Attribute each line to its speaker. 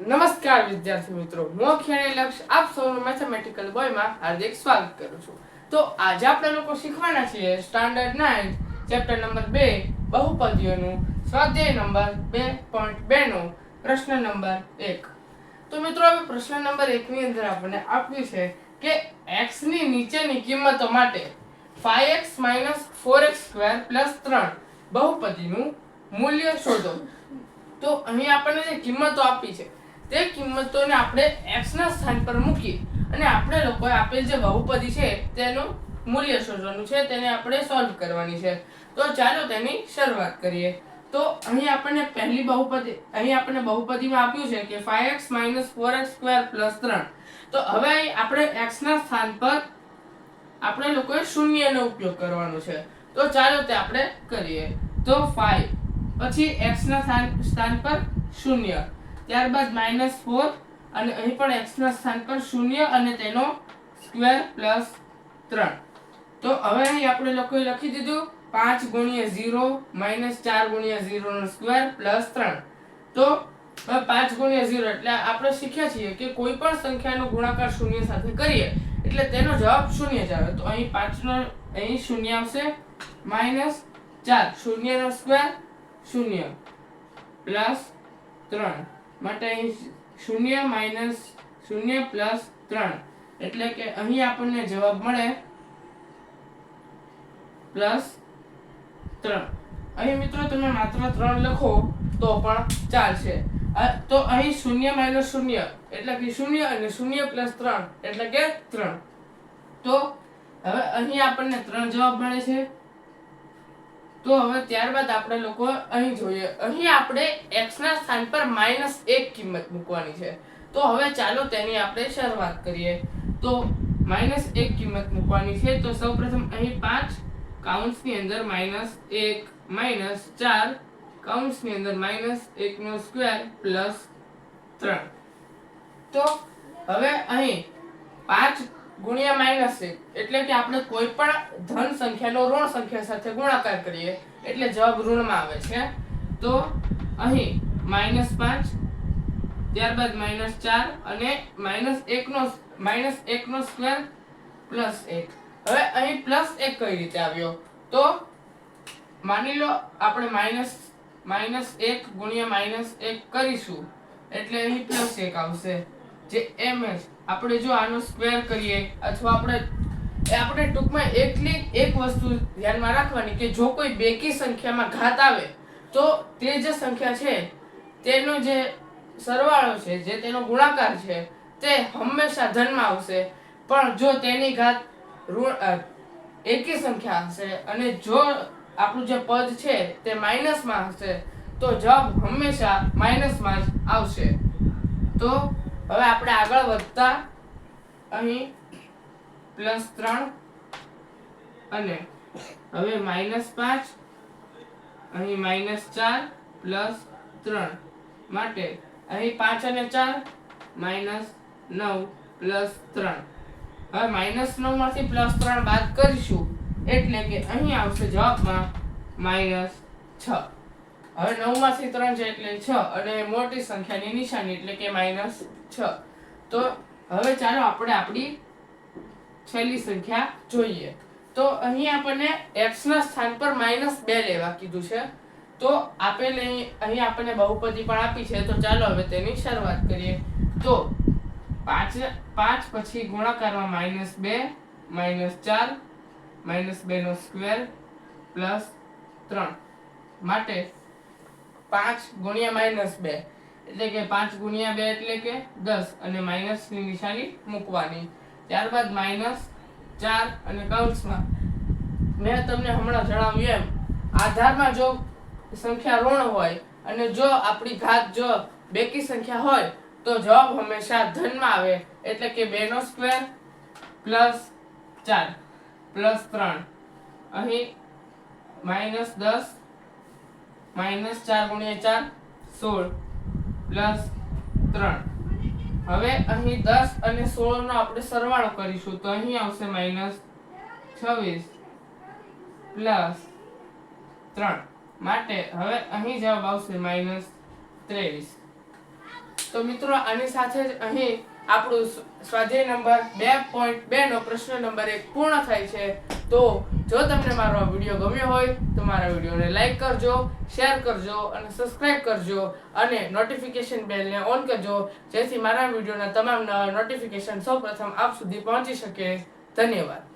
Speaker 1: નમસ્કાર વિદ્યાર્થી મિત્રો, હું ખેણે લક્ષ, આપ સૌનું મેથેમેટિકલ બોયમાં હાર્દિક સ્વાગત કરું છું. તો આજે આપણે લોકો શીખવાના છીએ સ્ટાન્ડર્ડ નાઇન ચેપ્ટર નંબર બે, બહુપદીઓનું સ્વાધ્યાય નંબર 2.2 નો પ્રશ્ન નંબર એક. તો મિત્રો, હવે પ્રશ્ન નંબર 1 ની અંદર આપણને આપ્યું છે કે એક્સની નીચેની કિંમતો માટે 5x 4x2 3 બહુપદીનું મૂલ્ય શોધો. તો અહીં આપણને જે કિંમતો આપી છે, તે કિંમતોને આપણે x ના સ્થાન પર મૂકી અને આપણે લોકોએ આપેલ જે બહુપદી છે, તેનું મૂલ્ય શોધવાનું છે, તેને આપણે સોલ્વ કરવાની છે. તો ચાલો તેની શરૂઆત કરીએ. તો અહીં આપણને પહેલી બહુપદી, અહીં આપણને બહુપદીમાં આપ્યું છે કે 5x 4x2 3 તો હવે આપણે x ના સ્થાન પર આપણે લોકોએ શૂન્યનો ઉપયોગ કરવાનો છે. તો ચાલો તે આપણે કરીએ. તો 5 પછી x ના સ્થાન સ્થાન પર શૂન્ય. ત્યારબાદ માઇનસ ફોર અને અહીં પણ x ના સ્થાન પર શૂન્ય અને તેનો સ્ક્વેર પ્લસ ત્રણ. તો હવે અહીં આપણે લોકોએ લખી દીધું, પાંચ ગુણ્યા ઝીરો માઇનસ ચાર ગુણ્યા ઝીરો નો સ્ક્વેર પ્લસ ત્રણ. તો પાંચ ગુણ્યા ઝીરો એટલે આપણે શીખ્યા છીએ કે કોઈ પણ સંખ્યાનો ગુણાકાર શૂન્ય સાથે કરીએ, એટલે તેનો જવાબ શૂન્ય જ આવે. તો અહીં પાંચનો, અહીં શૂન્ય આવશે માઇનસ ચાર. શૂન્યનો સ્ક્વેર શૂન્ય. પ્લસ ત્રણ. માટે અહીં શૂન્ય માઇનસ શૂન્ય પ્લસ ત્રણ. એટલે કે અહીં આપણને જવાબ મળે પ્લસ ત્રણ. અહીં મિત્રો તમે માત્ર ત્રણ લખો તો પણ ચાલશે. તો અહીં શૂન્ય માઇનસ શૂન્ય. એટલે કે શૂન્ય અને શૂન્ય પ્લસ ત્રણ. એટલે કે ત્રણ. તો હવે અહીં આપણને ત્રણ જવાબ મળે છે. તો હવે ત્યારબાદ આપણે લોકો અહીં જોઈએ. અહીં આપણે એક્સના સ્થાન પર માઇનસ એક કિંમત મૂકવાની છે. તો હવે ચાલો તેની આપણે શરૂઆત કરીએ. તો માઇનસ એક કિંમત મૂકવાની છે. તો સૌપ્રથમ અહીં પાંચ કાઉન્સની અંદર માઇનસ એક માઇનસ ચાર કાઉન્સની અંદર માઇનસ એકનો સ્ક્વેર પ્લસ ત્રણ. તો હવે અહીં પાંચ ગુણ્યા માઇનસ એક. એટલે કે આપણે કોઈ પણ ધન સંખ્યાનો ઋણ સંખ્યા સાથે ગુણાકાર કરીએ, એટલે જવાબ ઋણમાં આવે છે. તો અહીં માઇનસ પાંચ, ત્યારબાદ માઇનસ ચાર અને માઇનસ એકનો માઇનસ એકનો સ્ક્વેર પ્લસ એક. હવે અહીં પ્લસ એક કઈ રીતે આવ્યો? તો માની લો આપણે માઇનસ માઇનસ એક ગુણ્યા માઇનસ એક કરીશું, એટલે અહીં પ્લસ એક આવશે. જે એમ જ આપણે જો આનો સ્ક્વેર કરીએ, અથવા આપણે આપણે ટૂંકમાં એકલી એક વસ્તુ ધ્યાનમાં રાખવાની કે જો કોઈ બેકી સંખ્યામાં ઘાત આવે, તો તે જે સંખ્યા છે, તેનો જે સરવાળો છે, જે તેનો ગુણાકાર છે, તે હંમેશા ધનમાં આવશે. પણ જો તેની ઘાત ઋણ એકી સંખ્યા હશે અને જો આપણું જે પદ છે, તે માઇનસમાં હશે, તો જવાબ હંમેશા માઇનસમાં જ આવશે. તો હવે આપણે આગળ વધતા અહીં પ્લસ ત્રણ અને હવે માઇનસ પાંચ, અહીં માઇનસ ચાર પ્લસ ત્રણ. માટે અહીં પાંચ અને ચાર માઇનસ નવ પ્લસ ત્રણ. હવે માઇનસ નવમાંથી પ્લસ ત્રણ બાદ કરીશું. એટલે કે અહીં આવશે જવાબમાં માઇનસ છ. હવે નવમાંથી ત્રણ છે એટલે છ અને મોટી સંખ્યાની નિશાની એટલે કે માઇનસ છ. તો હવે ચાલો આપણે આપણી છેલ્લી સંખ્યા જોઈએ. તો અહીં આપણને એક્સના સ્થાન પર માઇનસ બે લેવા કીધું છે. તો આપેલ અહીં આપણને બહુપદી પણ આપી છે. તો ચાલો હવે તેની શરૂઆત કરીએ. તો પાંચ પાંચ પછી ગુણાકારમાં માઇનસ બે, માઇનસ ચાર, માઇનસ બેનો સ્ક્વેર પ્લસ ત્રણ. માટે પાંચ ગુણ્યા માઇનસ બે. એટલે કે પાંચ ગુણ્યા બે એટલે કે દસ અને માઇનસની નિશાની મૂકવાની. ત્યારબાદ માઇનસ ચાર અને કૌંસમાં. મેં તમને હમણાં જણાવ્યું એમ, આધારમાં જો સંખ્યા ઋણ હોય અને જો આપણી ઘાત જો બેકી સંખ્યા હોય, તો જવાબ હંમેશા ધનમાં આવે. એટલે કે બે નો સ્ક્વેર પ્લસ ચાર, પ્લસ ત્રણ. અહીં માઇનસ દસ માઇનસ ચાર ગુણ્યા ચાર, સોળ, પ્લસ ત્રણ. હવે અહીં દસ અને સોળ નો આપણે સરવાળો કરીશું, તો અહીં આવશે માઇનસ છવ્વીસ પ્લસ ત્રણ. માટે હવે અહીં જવાબ આવશે માઇનસ ત્રેવીસ. તો મિત્રો, આની સાથે જ અહીં આપણું સ્વ- સ્વાધ્યાય નંબર બે પોઈન્ટ બે નો પ્રશ્ન નંબર એક પૂર્ણ થાય છે. તો જો તમને મારો આ વીડિયો ગમ્યો હોય, તો મારા વિડીયોને લાઈક કરજો, શેર કરજો અને સબસ્ક્રાઇબ કરજો અને નોટિફિકેશન બેલને ઓન કરજો, જેથી મારા વિડીયોના તમામ નવા નોટિફિકેશન સૌપ્રથમ આપ સુધી પહોંચી શકે. ધન્યવાદ.